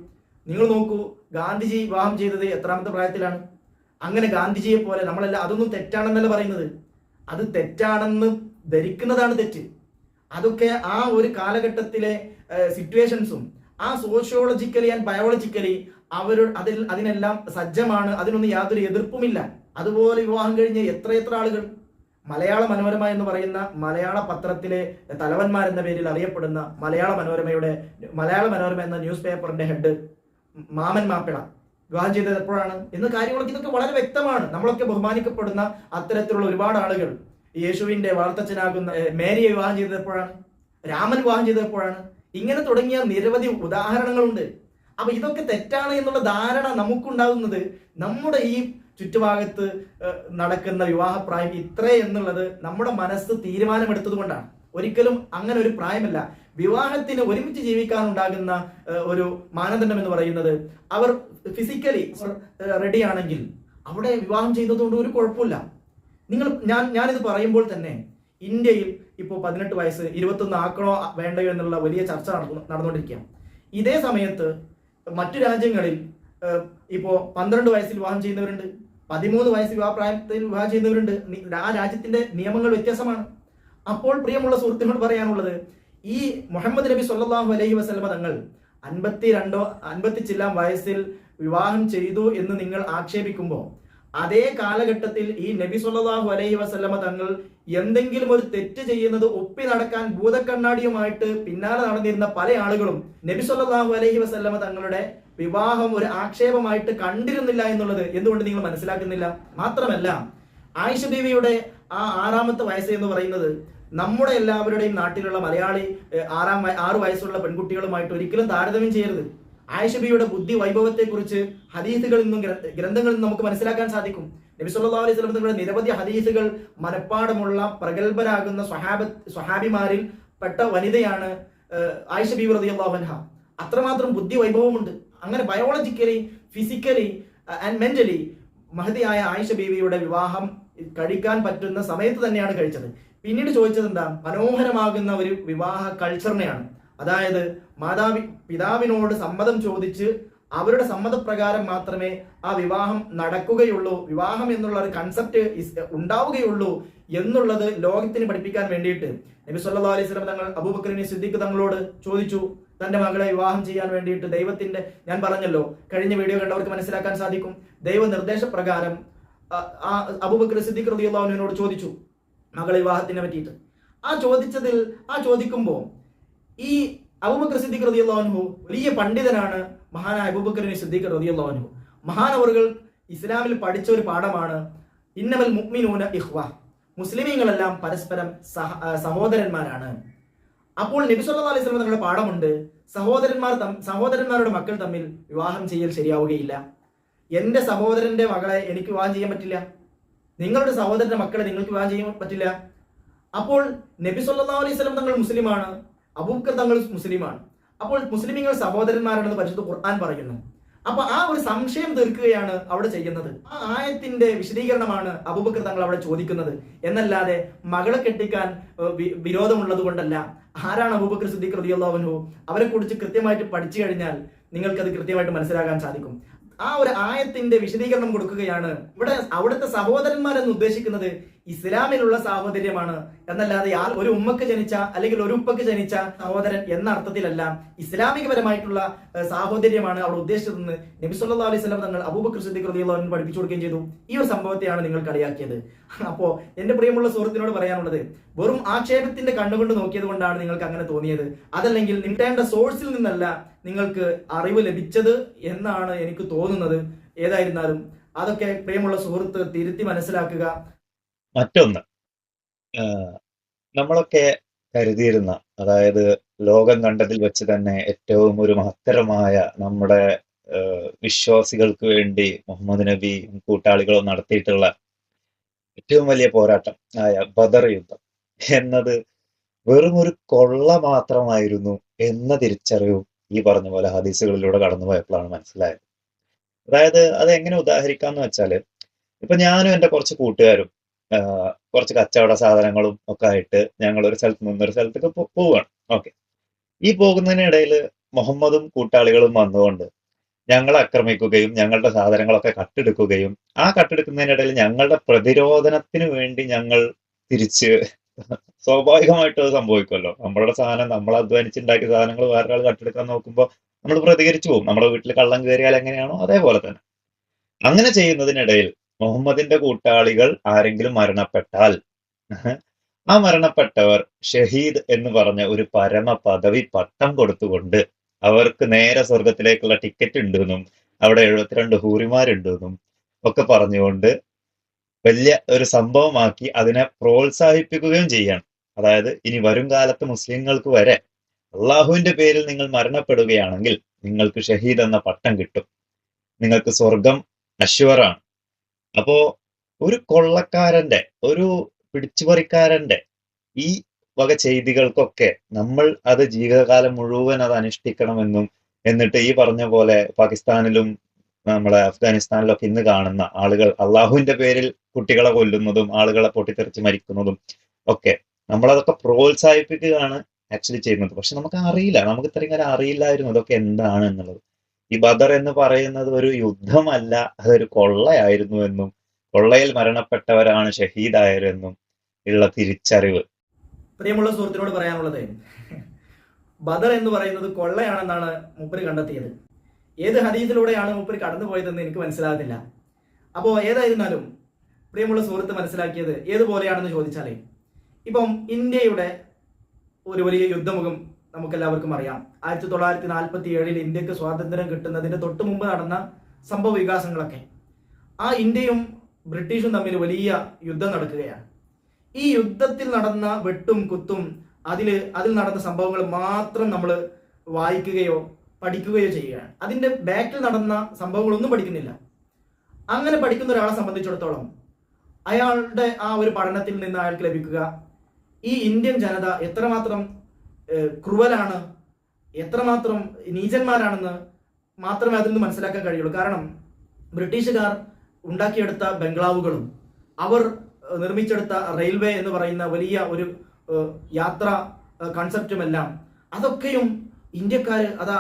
നിങ്ങൾ നോക്കൂ ഗാന്ധിജി വിവാഹം ചെയ്തത് എത്രാമത്തെ പ്രായത്തിലാണ്? അങ്ങനെ ഗാന്ധിജിയെ പോലെ നമ്മളല്ല അതൊന്നും തെറ്റാണെന്നല്ല പറയുന്നത്. അത് തെറ്റാണെന്ന് ധരിക്കുന്നതാണ് തെറ്റ്. അതൊക്കെ ആ ഒരു കാലഘട്ടത്തിലെ സിറ്റുവേഷൻസും ആ സോഷ്യോളജിക്കലി ആൻഡ് ബയോളജിക്കലി അവർ അതിൽ അതിനെല്ലാം സജ്ജമാണ്. അതിനൊന്നും യാതൊരു എതിർപ്പുമില്ല. അതുപോലെ വിവാഹം കഴിഞ്ഞ എത്രയെത്ര എത്ര ആളുകൾ? മലയാള മനോരമ എന്ന് പറയുന്ന മലയാള പത്രത്തിലെ തലവന്മാർ എന്ന പേരിൽ അറിയപ്പെടുന്ന മലയാള മനോരമയുടെ മലയാള മനോരമ എന്ന ന്യൂസ് പേപ്പറിന്റെ ഹെഡ് മാമൻ മാപ്പിള. വിവാഹം ചെയ്തത് എപ്പോഴാണ്? എന്ന കാര്യങ്ങളൊക്കെ ഇതൊക്കെ വളരെ വ്യക്തമാണ്. നമ്മളൊക്കെ ബഹുമാനിക്കപ്പെടുന്ന അത്തരത്തിലുള്ള ഒരുപാട് ആളുകൾ. യേശുവിന്റെ വളർത്തച്ഛനാകുന്ന മേരിയെ വിവാഹം ചെയ്തത് എപ്പോഴാണ്? രാമൻ വിവാഹം ചെയ്തത് എപ്പോഴാണ്? ഇങ്ങനെ തുടങ്ങിയ നിരവധി ഉദാഹരണങ്ങളുണ്ട്. അപ്പൊ ഇതൊക്കെ തെറ്റാണ് എന്നുള്ള ധാരണ നമുക്കുണ്ടാകുന്നത് നമ്മുടെ ഈ ചുറ്റുഭാഗത്ത് നടക്കുന്ന വിവാഹപ്രായം ഇത്ര എന്നുള്ളത് നമ്മുടെ മനസ്സ് തീരുമാനമെടുത്തത് കൊണ്ടാണ് ഒരിക്കലും അങ്ങനെ ഒരു പ്രായമല്ല. വിവാഹത്തിന് ഒരുമിച്ച് ജീവിക്കാൻ ഉണ്ടാകുന്ന ഒരു മാനദണ്ഡം എന്ന് പറയുന്നത് അവർ ഫിസിക്കലി റെഡി ആണെങ്കിൽ അവിടെ വിവാഹം ചെയ്തതുകൊണ്ട് ഒരു കുഴപ്പമില്ല. നിങ്ങൾ ഞാൻ ഞാനിത് പറയുമ്പോൾ തന്നെ ഇന്ത്യയിൽ ഇപ്പോൾ പതിനെട്ട് വയസ്സ് ഇരുപത്തൊന്ന് ആക്കണോ വേണ്ടയോ എന്നുള്ള വലിയ ചർച്ച നടന്നു നടന്നുകൊണ്ടിരിക്കുകയാണ്. ഇതേ സമയത്ത് മറ്റു രാജ്യങ്ങളിൽ ഇപ്പോൾ ഇപ്പോ പന്ത്രണ്ട് വയസ്സിൽ വിവാഹം ചെയ്യുന്നവരുണ്ട്. പതിമൂന്ന് വയസ്സ് വിവാഹപ്രായത്തിൽ വിവാഹം ചെയ്യുന്നവരുണ്ട്. ആ രാജ്യത്തിന്റെ നിയമങ്ങൾ വ്യത്യാസമാണ്. അപ്പോൾ പ്രിയമുള്ള സുഹൃത്തുക്കളോട് പറയാനുള്ളത് ഈ മുഹമ്മദ് നബി സല്ലല്ലാഹു അലൈഹി വസല്ലമ തങ്ങൾ അൻപത്തി രണ്ടോ അൻപത്തി ചില്ലാം വയസ്സിൽ വിവാഹം ചെയ്തു എന്ന് നിങ്ങൾ ആക്ഷേപിക്കുമ്പോൾ അതേ കാലഘട്ടത്തിൽ ഈ നബി സല്ലല്ലാഹു അലൈഹി വസല്ലമ തങ്ങൾ എന്തെങ്കിലും ഒരു തെറ്റ് ചെയ്യുന്നത് ഒപ്പി നടക്കാൻ ഭൂതക്കണ്ണാടിയുമായിട്ട് പിന്നാലെ നടന്നിരുന്ന പല ആളുകളും നബി സല്ലല്ലാഹു അലൈഹി വസല്ലമ തങ്ങളുടെ വിവാഹം ഒരു ആക്ഷേപമായിട്ട് കണ്ടിരുന്നില്ല എന്നുള്ളത് എന്തുകൊണ്ട് നിങ്ങൾ മനസ്സിലാക്കുന്നില്ല? മാത്രമല്ല ആയിഷ ബീവിയുടെ ആ ആറാമത്തെ വയസ്സ് എന്ന് പറയുന്നത് നമ്മുടെ എല്ലാവരുടെയും നാട്ടിലുള്ള മലയാളി ആറാം ആറ് വയസ്സുള്ള പെൺകുട്ടികളുമായിട്ട് ഒരിക്കലും താരതമ്യം ചെയ്യരുത്. ആയിഷബിയുടെ ബുദ്ധി വൈഭവത്തെ കുറിച്ച് ഹദീസുകളിൽ നിന്നും ഗ്രന്ഥങ്ങളിൽ നിന്നും നമുക്ക് മനസ്സിലാക്കാൻ സാധിക്കും. നബി സല്ലല്ലാഹു അലൈഹി വസല്ലം തങ്ങളുടെ നിരവധി ഹദീസുകൾ മനഃപ്പാടമുള്ള പ്രഗത്ഭരാകുന്ന സ്വഹാബ സ്വഹാബിമാരിൽ പെട്ട വനിതയാണ് ആയിഷ റളിയല്ലാഹു അൻഹ. അത്രമാത്രം ബുദ്ധി വൈഭവമുണ്ട്. അങ്ങനെ ബയോളജിക്കലി ഫിസിക്കലി ആൻഡ് മെന്റലി മഹതിയായ ആയിഷ ബീവിയുടെ വിവാഹം കഴിക്കാൻ പറ്റുന്ന സമയത്ത് തന്നെയാണ് കഴിച്ചത്. പിന്നീട് ചോദിച്ചത് എന്താ? മനോഹരമാകുന്ന ഒരു വിവാഹ കൾച്ചറിനെയാണ് അതായത് മാതാവി പിതാവിനോട് സമ്മതം ചോദിച്ച് അവരുടെ സമ്മതപ്രകാരം മാത്രമേ ആ വിവാഹം നടക്കുകയുള്ളൂ വിവാഹം എന്നുള്ള ഒരു കൺസെപ്റ്റ് ഉണ്ടാവുകയുള്ളൂ എന്നുള്ളത് ലോകത്തിന് പഠിപ്പിക്കാൻ വേണ്ടിയിട്ട് നബി സല്ലല്ലാഹു അലൈഹി വസല്ലം തങ്ങൾ അബൂബക്കറിനെ സിദ്ദീഖ് തങ്ങളോട് ചോദിച്ചു. തന്റെ മകളെ വിവാഹം ചെയ്യാൻ വേണ്ടിയിട്ട് ദൈവത്തിന്റെ ഞാൻ പറഞ്ഞല്ലോ കഴിഞ്ഞ വീഡിയോ കണ്ടവർക്ക് മനസ്സിലാക്കാൻ സാധിക്കും. ദൈവ നിർദ്ദേശപ്രകാരം അബൂബക്കർ സിദ്ദീഖ് അൻഹുവിനോട് ചോദിച്ചു മകളെ വിവാഹത്തിനെ പറ്റിയിട്ട്. ആ ചോദിച്ചതിൽ ആ ചോദിക്കുമ്പോൾ ഈ അബുബക്കർ സിദ്ദീഖ് അൻഹു വലിയ പണ്ഡിതനാണ് മഹാനായ അബുബക്കറിന് സിദ്ദീഖ് അൻഹു. മഹാനവറുകൾ ഇസ്ലാമിൽ പഠിച്ച ഒരു പാഠമാണ് ഇന്നമൽ മുക്മിനൂന ഇഹ്വ മുസ്ലിമീങ്ങളെല്ലാം പരസ്പരം സഹ സഹോദരന്മാരാണ്. അപ്പോൾ നബി സല്ലല്ലാഹു അലൈഹി വസല്ലം തങ്ങളുടെ പാഠമുണ്ട്. സഹോദരന്മാർ സഹോദരന്മാരുടെ മക്കൾ തമ്മിൽ വിവാഹം ചെയ്യൽ ശരിയാവുകയില്ല. എന്റെ സഹോദരന്റെ മകളെ എനിക്ക് വിവാഹം ചെയ്യാൻ പറ്റില്ല. നിങ്ങളുടെ സഹോദരന്റെ മക്കളെ നിങ്ങൾക്ക് വിവാഹം ചെയ്യാൻ പറ്റില്ല. അപ്പോൾ നബി സല്ലല്ലാഹു അലൈഹി വസല്ലം തങ്ങൾ മുസ്ലിമാണ്. അബൂബക്കർ തങ്ങൾ മുസ്ലിമാണ്. അപ്പോൾ മുസ്ലിമീങ്ങൾ സഹോദരന്മാരാണെന്ന് പരിശുദ്ധ ഖുർആൻ പറയുന്നു. അപ്പൊ ആ ഒരു സംശയം തീർക്കുകയാണ് അവിടെ ചെയ്യുന്നത്. ആ ആയത്തിന്റെ വിശദീകരണമാണ് അബൂബക്കർ തങ്ങൾ അവിടെ ചോദിക്കുന്നത്. എന്നല്ലാതെ മകളെ കെട്ടിക്കാൻ വിരോധമുള്ളത് കൊണ്ടല്ല. ആരാണ് അബൂബക്കർ സിദ്ദീഖ് അൻഹു? അവരെ കുറിച്ച് കൃത്യമായിട്ട് പഠിച്ചു കഴിഞ്ഞാൽ നിങ്ങൾക്ക് അത് കൃത്യമായിട്ട് മനസ്സിലാക്കാൻ സാധിക്കും. ആ ഒരു ആയത്തിന്റെ വിശദീകരണം കൊടുക്കുകയാണ് ഇവിടെ അവിടുത്തെ സഹോദരന്മാരെന്ന് ഉദ്ദേശിക്കുന്നത് ഇസ്ലാമിലുള്ള സാഹോദര്യമാണ്. എന്നല്ലാതെ ആ ഒരു ഉമ്മക്ക് ജനിച്ച അല്ലെങ്കിൽ ഒരു ഉപ്പക്ക് ജനിച്ച സഹോദരൻ എന്ന അർത്ഥത്തിലല്ല ഇസ്ലാമികപരമായിട്ടുള്ള സാഹോദര്യമാണ് അവിടെ ഉദ്ദേശിച്ചതെന്ന് നബി സല്ലാ അലൈഹി സ്വലം തങ്ങൾ അബൂബക്കർ സിദ്ദീഖ് അൻഹു പഠിപ്പിച്ചു കൊടുക്കുകയും ചെയ്തു. ഈ ഒരു സംഭവത്തെയാണ് നിങ്ങൾ കളിയാക്കിയത്. അപ്പോ എന്റെ പ്രിയമുള്ള സുഹൃത്തിനോട് പറയാനുള്ളത് വെറും ആക്ഷേപത്തിന്റെ കണ്ണുകൊണ്ട് നോക്കിയത് കൊണ്ടാണ് നിങ്ങൾക്ക് അങ്ങനെ തോന്നിയത്. അതല്ലെങ്കിൽ നിങ്ങളുടെ സോഴ്സിൽ നിന്നല്ല നിങ്ങൾക്ക് അറിവ് ലഭിച്ചത് എന്നാണ് എനിക്ക് തോന്നുന്നത്. ഏതായിരുന്നാലും അതൊക്കെ പ്രിയമുള്ള സുഹൃത്ത് തിരുത്തി മനസ്സിലാക്കുക. മറ്റൊന്ന് നമ്മളൊക്കെ കരുതിയിരുന്ന അതായത് ലോകം കണ്ടതിൽ വെച്ച് തന്നെ ഏറ്റവും ഒരു മഹത്തരമായ നമ്മുടെ വിശ്വാസികൾക്ക് വേണ്ടി മുഹമ്മദ് നബി കൂട്ടാളികളും നടത്തിയിട്ടുള്ള ഏറ്റവും വലിയ പോരാട്ടം ആയ ബദർ യുദ്ധം. എന്നത് വെറും ഒരു കൊള്ള മാത്രമായിരുന്നു എന്ന തിരിച്ചറിവും ഈ പറഞ്ഞ പോലെ ഹദീസുകളിലൂടെ കടന്നുപോയപ്പോഴാണ് മനസ്സിലായത്. അതായത് അത് എങ്ങനെ ഉദാഹരിക്കാന്ന് വെച്ചാൽ ഇപ്പൊ ഞാനും എന്റെ കുറച്ച് കൂട്ടുകാരും കുറച്ച് കച്ചവട സാധനങ്ങളും ഒക്കെ ആയിട്ട് ഞങ്ങൾ ഒരു സ്ഥലത്ത് നിന്ന് ഒരു സ്ഥലത്തേക്ക് പോവുകയാണ് ഓക്കെ ഈ പോകുന്നതിനിടയിൽ മുഹമ്മദും കൂട്ടാളികളും വന്നുകൊണ്ട് ഞങ്ങളെ ആക്രമിക്കുകയും ഞങ്ങളുടെ സാധനങ്ങളൊക്കെ കട്ടെടുക്കുകയും ആ കട്ടെടുക്കുന്നതിനിടയിൽ ഞങ്ങളുടെ പ്രതിരോധനത്തിന് വേണ്ടി ഞങ്ങൾ തിരിച്ച് സ്വാഭാവികമായിട്ട് അത് സംഭവിക്കുമല്ലോ. നമ്മളുടെ സാധനം നമ്മൾ അധ്വാനിച്ചുണ്ടാക്കിയ സാധനങ്ങൾ വേറൊരാൾ കട്ടെടുക്കാൻ നോക്കുമ്പോൾ നമ്മൾ പ്രതികരിച്ചു പോകും. നമ്മുടെ വീട്ടിൽ കള്ളം കയറിയാൽ എങ്ങനെയാണോ അതേപോലെ തന്നെ. അങ്ങനെ ചെയ്യുന്നതിനിടയിൽ മുഹമ്മദിന്റെ കൂട്ടാളികൾ ആരെങ്കിലും മരണപ്പെട്ടാൽ. ആ മരണപ്പെട്ടവർ ഷഹീദ് എന്ന് പറഞ്ഞ ഒരു പരമ പദവി പട്ടം കൊടുത്തുകൊണ്ട് അവർക്ക് നേരെ സ്വർഗത്തിലേക്കുള്ള ടിക്കറ്റ് ഉണ്ടെന്നും അവിടെ എഴുപത്തിരണ്ട് ഹൂറിമാരുണ്ടെന്നും ഒക്കെ പറഞ്ഞുകൊണ്ട് വലിയ ഒരു സംഭവമാക്കി അതിനെ പ്രോത്സാഹിപ്പിക്കുകയും ചെയ്യണം. അതായത് ഇനി വരും കാലത്ത് മുസ്ലിങ്ങൾക്ക് വരെ അള്ളാഹുവിന്റെ പേരിൽ നിങ്ങൾ മരണപ്പെടുകയാണെങ്കിൽ നിങ്ങൾക്ക് ഷഹീദ് എന്ന പട്ടം കിട്ടും. നിങ്ങൾക്ക് സ്വർഗം അശ്വറാണ്. അപ്പോ ഒരു കൊള്ളക്കാരന്റെ ഒരു പിടിച്ചുപറിക്കാരന്റെ ഈ വക ചെയ്തികൾക്കൊക്കെ നമ്മൾ അത് ജീവിതകാലം മുഴുവൻ അത് അനുഷ്ഠിക്കണമെന്നും എന്നിട്ട് ഈ പറഞ്ഞ പോലെ പാകിസ്ഥാനിലും നമ്മളെ അഫ്ഗാനിസ്ഥാനിലൊക്കെ ഇന്ന് കാണുന്ന ആളുകൾ അള്ളാഹുവിന്റെ പേരിൽ കുട്ടികളെ കൊല്ലുന്നതും ആളുകളെ പൊട്ടിത്തെറിച്ച് മരിക്കുന്നതും ഒക്കെ നമ്മളതൊക്കെ പ്രോത്സാഹിപ്പിക്കുകയാണ് ആക്ച്വലി ചെയ്യുന്നത്. പക്ഷെ നമുക്ക് അറിയില്ല നമുക്ക് ഇത്രയും കാലം അറിയില്ലായിരുന്നു അതൊക്കെ എന്താണ് എന്നുള്ളത് ഈ ബദർ എന്ന് പറയുന്നത് ഒരു യുദ്ധമല്ല അതൊരു കൊള്ളയായിരുന്നു എന്നും കൊള്ളയിൽ മരണപ്പെട്ടവരാണ് ഷഹീദായരെന്നും ഉള്ള തിരിച്ചറിവ്. പ്രിയമുള്ള സുഹൃത്തിനോട് പറയാനുള്ളത് ബദർ എന്ന് പറയുന്നത് കൊള്ളയാണെന്നാണ് മുപ്പര് കണ്ടെത്തിയത്. ഏത് ഹദീസിലൂടെയാണ് മുപ്പര് കടന്നുപോയതെന്ന് എനിക്ക് മനസ്സിലാകുന്നില്ല അപ്പോൾ ഏതായിരുന്നാലും പ്രിയമുള്ള സുഹൃത്ത് മനസ്സിലാക്കിയത് ഏതുപോലെയാണെന്ന് ചോദിച്ചാലേ ഇപ്പം ഇന്ത്യയുടെ ഒരു വലിയ യുദ്ധമുഖം നമുക്കെല്ലാവർക്കും അറിയാം. ആയിരത്തി തൊള്ളായിരത്തി നാൽപ്പത്തി ഏഴിൽ ഇന്ത്യയ്ക്ക് സ്വാതന്ത്ര്യം കിട്ടുന്നതിന് തൊട്ട് മുമ്പ് നടന്ന സംഭവ വികാസങ്ങളൊക്കെ. ആ ഇന്ത്യയും ബ്രിട്ടീഷും തമ്മിൽ വലിയ യുദ്ധം നടക്കുകയാണ്. ഈ യുദ്ധത്തിൽ നടന്ന വെട്ടും കുത്തും അതിൽ അതിൽ നടന്ന സംഭവങ്ങൾ മാത്രം നമ്മൾ വായിക്കുകയോ പഠിക്കുകയോ ചെയ്യുകയാണ്. അതിന്റെ ബാക്കിൽ നടന്ന സംഭവങ്ങളൊന്നും പഠിക്കുന്നില്ല. അങ്ങനെ പഠിക്കുന്ന ഒരാളെ സംബന്ധിച്ചിടത്തോളം അയാളുടെ ആ ഒരു പഠനത്തിൽ നിന്ന് അയാൾക്ക് ലഭിക്കുക. ഈ ഇന്ത്യൻ ജനത എത്രമാത്രം ക്രൂവലാണ്. എത്രമാത്രം നീചന്മാരാണെന്ന് മാത്രമേ അതിൽ നിന്ന് മനസ്സിലാക്കാൻ കഴിയുള്ളൂ. കാരണം ബ്രിട്ടീഷുകാർ ഉണ്ടാക്കിയെടുത്ത ബംഗ്ലാവുകളും അവർ നിർമ്മിച്ചെടുത്ത റെയിൽവേ എന്ന് പറയുന്ന വലിയ ഒരു യാത്ര കൺസെപ്റ്റുമെല്ലാം അതൊക്കെയും ഇന്ത്യക്കാർ അതാ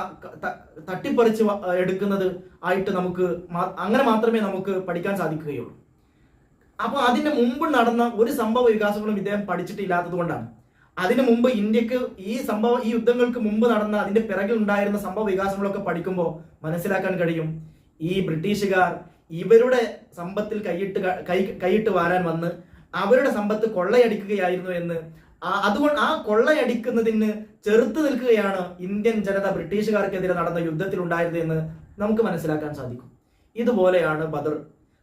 തട്ടിപ്പറിച്ച് എടുക്കുന്നത് ആയിട്ട് നമുക്ക് അങ്ങനെ മാത്രമേ നമുക്ക് പഠിക്കാൻ സാധിക്കുകയുള്ളൂ. അപ്പോൾ അതിന് മുമ്പ് നടന്ന ഒരു സംഭവ വികാസങ്ങളും ഇദ്ദേഹം പഠിച്ചിട്ടില്ലാത്തത് കൊണ്ടാണ്. അതിനു മുമ്പ് ഇന്ത്യയ്ക്ക് ഈ സംഭവ ഈ യുദ്ധങ്ങൾക്ക് മുമ്പ് നടന്ന അതിന്റെ പിറകിൽ ഉണ്ടായിരുന്ന സംഭവ വികാസങ്ങളൊക്കെ പഠിക്കുമ്പോൾ മനസ്സിലാക്കാൻ കഴിയും. ഈ ബ്രിട്ടീഷുകാർ ഇവരുടെ സമ്പത്തിൽ കൈയിട്ട് ക- കൈയിട്ട് വാരാൻ വന്ന് അവരുടെ സമ്പത്ത് കൊള്ളയടിക്കുകയായിരുന്നു എന്ന് അതുകൊണ്ട് ആ കൊള്ളയടിക്കുന്നതിന് ചെറുത്ത് നിൽക്കുകയാണ് ഇന്ത്യൻ ജനത ബ്രിട്ടീഷുകാർക്കെതിരെ നടന്ന യുദ്ധത്തിൽ ഉണ്ടായത് എന്ന് നമുക്ക് മനസ്സിലാക്കാൻ സാധിക്കും. ഇതുപോലെയാണ് ബദർ.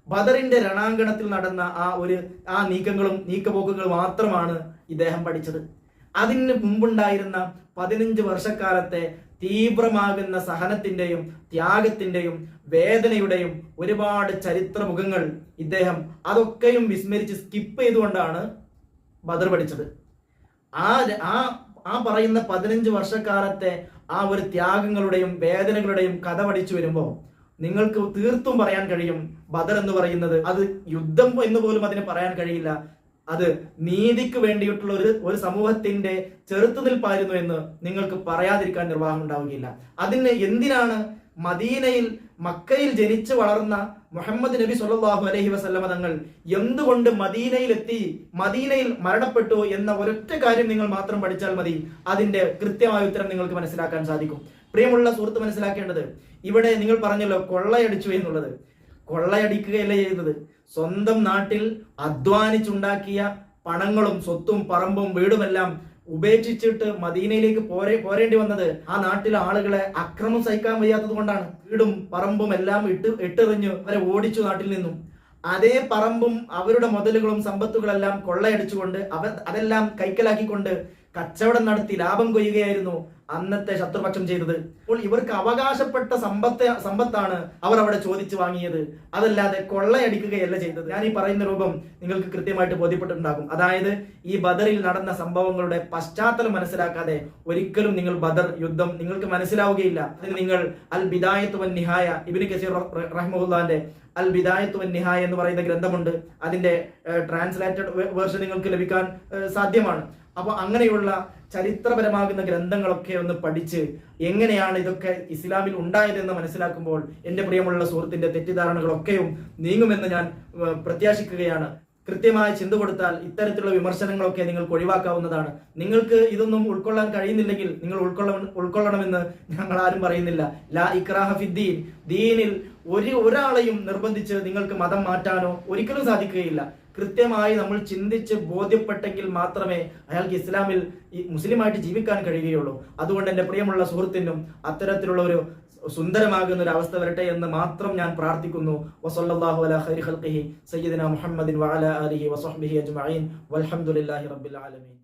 ബദറിന്റെ രണാങ്കണത്തിൽ നടന്ന ആ ഒരു ആ നീക്കങ്ങളും നീക്കപോക്കുകളും മാത്രമാണ് ഇദ്ദേഹം പഠിച്ചത്. അതിന് മുമ്പുണ്ടായിരുന്ന പതിനഞ്ച് വർഷക്കാലത്തെ തീവ്രമാകുന്ന സഹനത്തിന്റെയും ത്യാഗത്തിന്റെയും വേദനയുടെയും ഒരുപാട് ചരിത്രമുഖങ്ങൾ ഇദ്ദേഹം അതൊക്കെയും വിസ്മരിച്ച് സ്കിപ്പ് ചെയ്തുകൊണ്ടാണ് ബദർ പഠിച്ചത്. ആ ആ ആ പറയുന്ന പതിനഞ്ച് വർഷക്കാലത്തെ ആ ഒരു ത്യാഗങ്ങളുടെയും വേദനകളുടെയും കഥ പഠിച്ചു വരുമ്പോൾ നിങ്ങൾക്ക് തീർത്തും പറയാൻ കഴിയും ബദർ എന്ന് പറയുന്നത്. അത് യുദ്ധം എന്ന് പോലും അതിന് പറയാൻ കഴിയില്ല. അത് നീതിക്ക് വേണ്ടിയിട്ടുള്ള ഒരു ഒരു സമൂഹത്തിന്റെ ചെറുത്തുനിൽപ്പായിരുന്നു എന്ന് നിങ്ങൾക്ക് പറയാതിരിക്കാൻ നിർവാഹം ഉണ്ടാവുകയില്ല. അതിന് എന്തിനാണ് മദീനയിൽ മക്കയിൽ ജനിച്ചു വളർന്ന മുഹമ്മദ് നബി സല്ലല്ലാഹു അലഹി വസല്ലമ തങ്ങൾ എന്തുകൊണ്ട് മദീനയിൽ എത്തി മദീനയിൽ മരണപ്പെട്ടു എന്ന ഒരൊറ്റ കാര്യം നിങ്ങൾ മാത്രം പഠിച്ചാൽ മതി. അതിന്റെ കൃത്യമായ ഉത്തരം നിങ്ങൾക്ക് മനസ്സിലാക്കാൻ സാധിക്കും. പ്രിയമുള്ള സുഹൃത്ത് മനസ്സിലാക്കേണ്ടത് ഇവിടെ നിങ്ങൾ പറഞ്ഞല്ലോ കൊള്ളയടിച്ചു എന്നുള്ളത്. കൊള്ളയടിക്കുകയല്ല ചെയ്യുന്നത്. സ്വന്തം നാട്ടിൽ അധ്വാനിച്ചുണ്ടാക്കിയ പണങ്ങളും സ്വത്തും പറമ്പും വീടുമെല്ലാം ഉപേക്ഷിച്ചിട്ട് മദീനയിലേക്ക് പോരേ പോരേണ്ടി വന്നത് ആ നാട്ടിലെ ആളുകളെ അക്രമം സഹിക്കാൻ വയ്യാത്തത് കൊണ്ടാണ്. വീടും പറമ്പും എല്ലാം ഇട്ട് ഇട്ടെറിഞ്ഞ് അവരെ ഓടിച്ചു നാട്ടിൽ നിന്നും. അതേ പറമ്പും അവരുടെ മുതലുകളും സമ്പത്തുകളെല്ലാം കൊള്ളയടിച്ചുകൊണ്ട് അവ അതെല്ലാം കൈക്കലാക്കിക്കൊണ്ട് കച്ചവടം നടത്തി ലാഭം കൊയ്യുകയായിരുന്നു അന്നത്തെ ശത്രുപക്ഷം ചെയ്തത്. അപ്പോൾ ഇവർക്ക് അവകാശപ്പെട്ട സമ്പത്ത് സമ്പത്താണ് അവർ അവിടെ ചോദിച്ചു വാങ്ങിയത്. അതല്ലാതെ കൊള്ളയടിക്കുകയല്ല ചെയ്തത്. ഞാൻ ഈ പറയുന്ന രൂപം നിങ്ങൾക്ക് കൃത്യമായിട്ട് ബോധ്യപ്പെട്ടിട്ടുണ്ടാകും. അതായത് ഈ ബദറിൽ നടന്ന സംഭവങ്ങളുടെ പശ്ചാത്തലം മനസ്സിലാക്കാതെ ഒരിക്കലും നിങ്ങൾ ബദർ യുദ്ധം നിങ്ങൾക്ക് മനസ്സിലാവുകയില്ല. അതിന് നിങ്ങൾ അൽ ബിദായത്ത് വൻ നിഹായ ഇബിന് കസീർ റഹ്മുല്ലാന്റെ അൽ ബിദായത്ത് വൻ നിഹായ എന്ന് പറയുന്ന ഗ്രന്ഥമുണ്ട്. അതിന്റെ ട്രാൻസ്ലേറ്റഡ് വേർഷൻ നിങ്ങൾക്ക് ലഭിക്കാൻ സാധ്യമാണ്. അപ്പൊ അങ്ങനെയുള്ള ചരിത്രപരമാകുന്ന ഗ്രന്ഥങ്ങളൊക്കെ ഒന്ന് പഠിച്ച് എങ്ങനെയാണ് ഇതൊക്കെ ഇസ്ലാമിൽ ഉണ്ടായതെന്ന് മനസ്സിലാക്കുമ്പോൾ എന്റെ പ്രിയമുള്ള സുഹൃത്തിന്റെ തെറ്റിദ്ധാരണകളൊക്കെയും നീങ്ങുമെന്ന് ഞാൻ പ്രത്യാശിക്കുകയാണ്. കൃത്യമായ ചിന്ത കൊടുത്താൽ ഇത്തരത്തിലുള്ള വിമർശനങ്ങളൊക്കെ നിങ്ങൾക്ക് ഒഴിവാക്കാവുന്നതാണ്. നിങ്ങൾക്ക് ഇതൊന്നും ഉൾക്കൊള്ളാൻ കഴിയുന്നില്ലെങ്കിൽ നിങ്ങൾ ഉൾക്കൊള്ള ഉൾക്കൊള്ളണമെന്ന് ഞങ്ങൾ ആരും പറയുന്നില്ല. ലാ ഇക്രാഹ ഫിദ്ദീൻ ദീനിൽ ഒരു ഒരാളെയും നിർബന്ധിച്ച് നിങ്ങൾക്ക് മതം മാറ്റാനോ ഒരിക്കലും സാധിക്കുകയില്ല. കൃത്യമായി നമ്മൾ ചിന്തിച്ച് ബോധ്യപ്പെട്ടെങ്കിൽ മാത്രമേ അയാൾക്ക് ഇസ്ലാമിൽ ഈ മുസ്ലിമായിട്ട് ജീവിക്കാൻ കഴിയുകയുള്ളൂ. അതുകൊണ്ട് എന്റെ പ്രിയമുള്ള സുഹൃത്തിനും അത്തരത്തിലുള്ള ഒരു സുന്ദരമാകുന്ന ഒരു അവസ്ഥ വരട്ടെ എന്ന് മാത്രം ഞാൻ പ്രാർത്ഥിക്കുന്നു. വസല്ലല്ലാഹു അല ഹരിഹൽ സയ്യദിന മുഹമ്മദിൻ വഅലാ ആലിഹി വസഹ്ബിഹി അജ്മഈൻ. വൽഹംദുലില്ലാഹി റബ്ബിൽ ആലമീൻ.